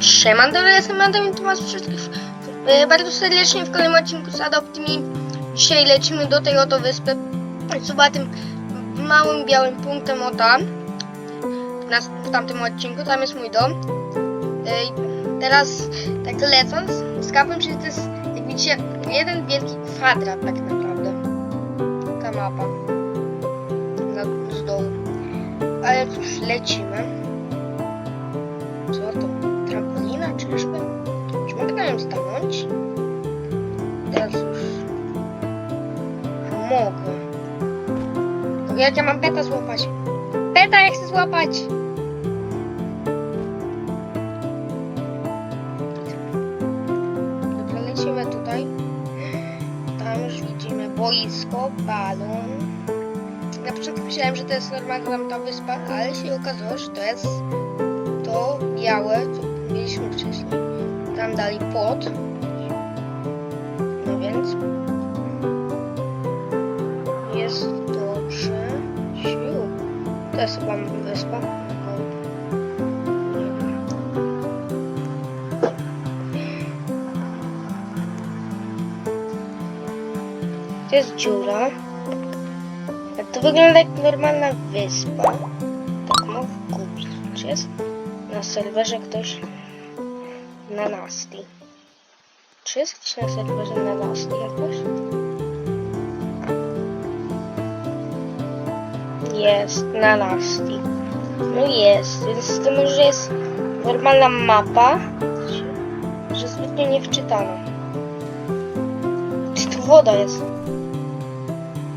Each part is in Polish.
Siemano, to jestem Adam i tu was wszystkich e, bardzo serdecznie w kolejnym odcinku z Adoptimi. Dzisiaj lecimy do tej oto wyspy. Chyba tym małym białym punktem o tam. W tamtym odcinku, tam jest mój dom. E, teraz tak lecąc, skapłem, że to jest, jak widzicie, jeden wielki kwadrat tak naprawdę. Ta mapa. Z dołu. Ale cóż, lecimy. Mogę. Tylko Jak ja mam peta złapać? Peta ja chcę złapać! Dobra, lecimy tutaj. Tam już widzimy boisko, balon. Na początku myślałem, że to jest normalna ta wyspa, ale się okazało, że to jest to białe, co mieliśmy wcześniej. Tam dali płot. No więc To jest chyba wyspa. No. To jest dziura. To wygląda jak normalna wyspa. Tak mogę kupić. Czy jest na serwerze ktoś na Nasty? Czy jest ktoś na serwerze na Nasty jakoś? Jest na Nasty. No jest, więc to może jest normalna mapa, że zbytnio nie wczytana. Czy tu woda jest?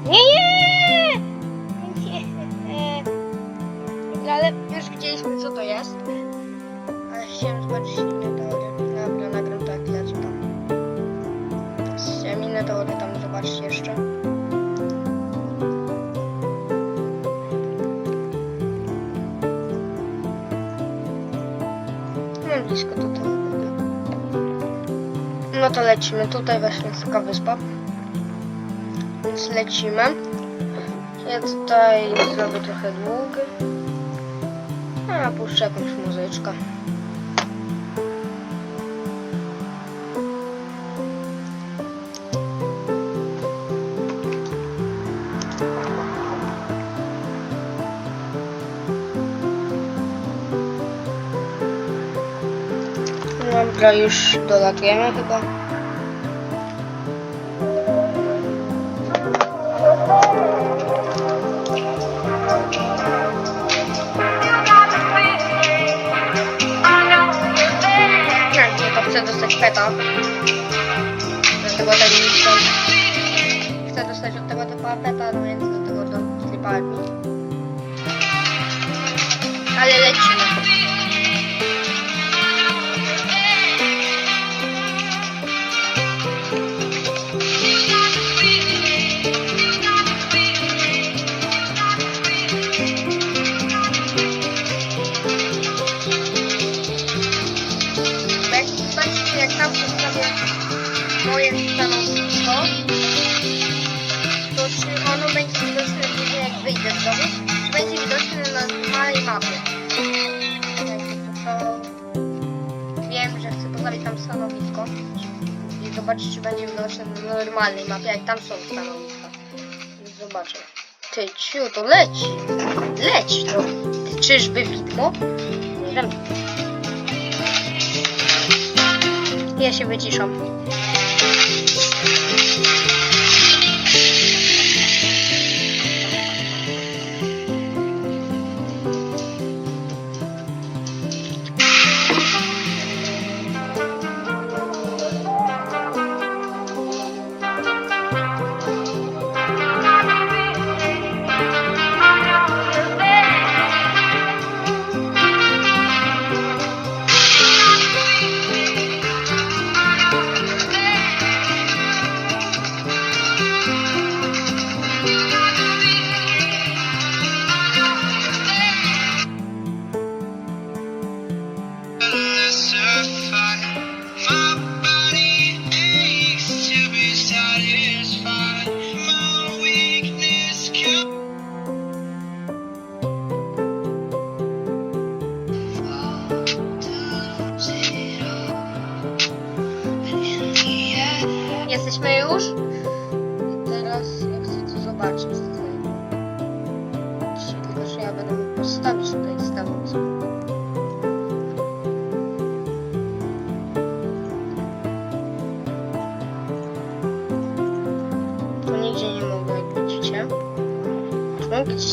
Nie, nie! Nie! Dobra, ale już widzieliśmy co to jest. Ale chciałem zobaczyć No to lecimy. Tutaj właśnie jest taka wyspa. Więc lecimy. Ja tutaj zrobię trochę długi. A, puszczę jakąś muzyczkę. Dobra, już dolatujemy chyba. Chcę dostać od tego typa peta, no więc do tego do fliparni. Ale lecimy. Czy będzie widoczne na normalnej mapie, jak tam są stanowiska. Zobaczę. Ty, ciu, to leci. Leci to. Ty, czyżby widmo? Nie wiem. Ja się wyciszam.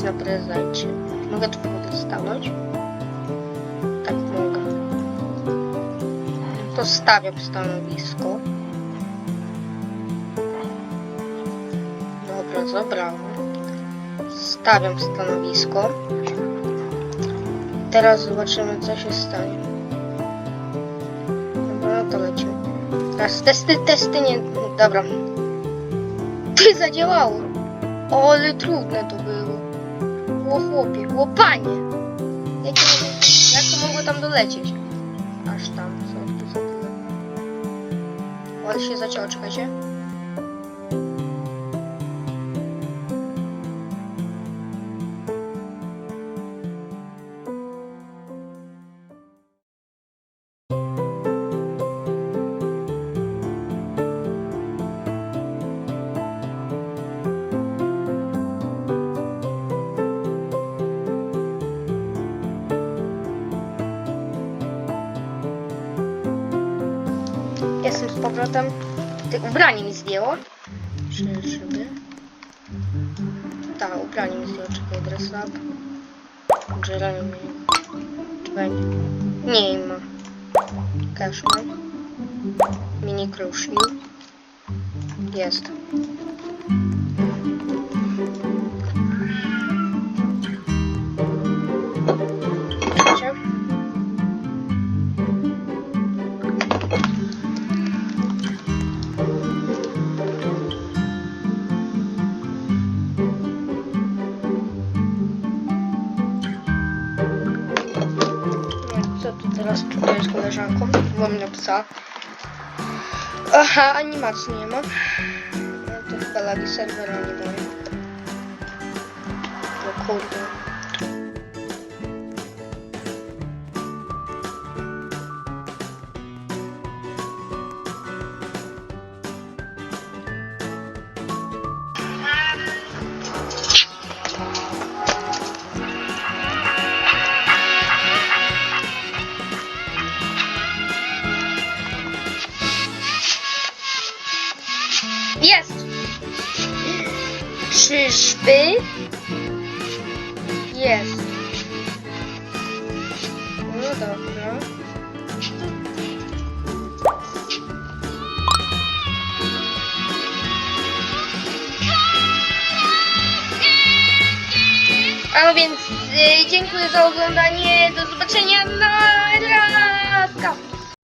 Na prezencie? Mogę ogóle stanąć? Tak mogę. To stawiam stanowisko. Dobra, zabrałem. Stawiam stanowisko. Teraz zobaczymy, co się stanie. Dobra, no to lecimy. Teraz testy, testy, nie... Dobra. Ty zadziałało. O, ale trudne to Było chłopie, było panie. Jak, to jak to mogło tam dolecieć? Aż tam, co tu za tyle. O, ale się zacięło, czekajcie. Z powrotem. Ty, ubranie mi zdjęło. Czy szyby? Tak, ubranie mi zdjęło. Czekaj, dress up. Czekaj. Nie ma. Cashman. Mini crush Jest. Teraz tutaj z koleżanką? Mam na psa. Aha, animacji nie ma. No to chyba lagi serwera nie daje. No kurde. Czyżby? Jest. No dobra. A no więc y, dziękuję za oglądanie. Do zobaczenia na raz.